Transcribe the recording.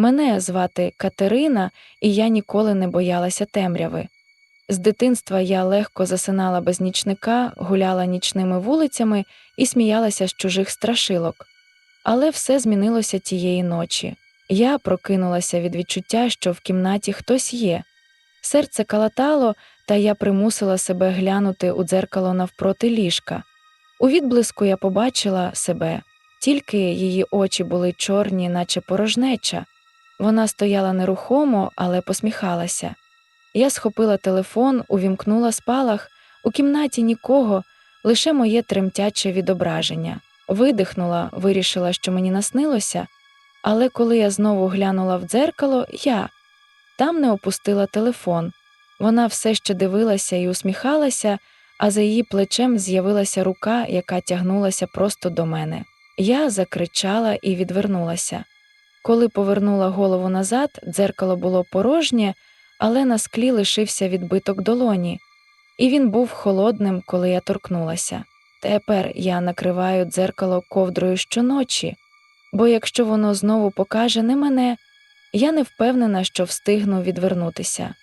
Мене звати Катерина, і я ніколи не боялася темряви. З дитинства я легко засинала без нічника, гуляла нічними вулицями і сміялася з чужих страшилок. Але все змінилося тієї ночі. Я прокинулася від відчуття, що в кімнаті хтось є. Серце калатало, та я примусила себе глянути у дзеркало навпроти ліжка. У відблиску я побачила себе, тільки її очі були чорні, наче порожнеча. Вона стояла нерухомо, але посміхалася. Я схопила телефон, увімкнула спалах, у кімнаті нікого, лише моє тремтяче відображення. Видихнула, вирішила, що мені наснилося, але коли я знову глянула в дзеркало, я там не опустила телефон. Вона все ще дивилася і усміхалася, а за її плечем з'явилася рука, яка тягнулася просто до мене. Я закричала і відвернулася. Коли повернула голову назад, дзеркало було порожнє, але на склі лишився відбиток долоні, і він був холодним, коли я торкнулася. Тепер я накриваю дзеркало ковдрою щоночі, бо якщо воно знову покаже не мене, я не впевнена, що встигну відвернутися.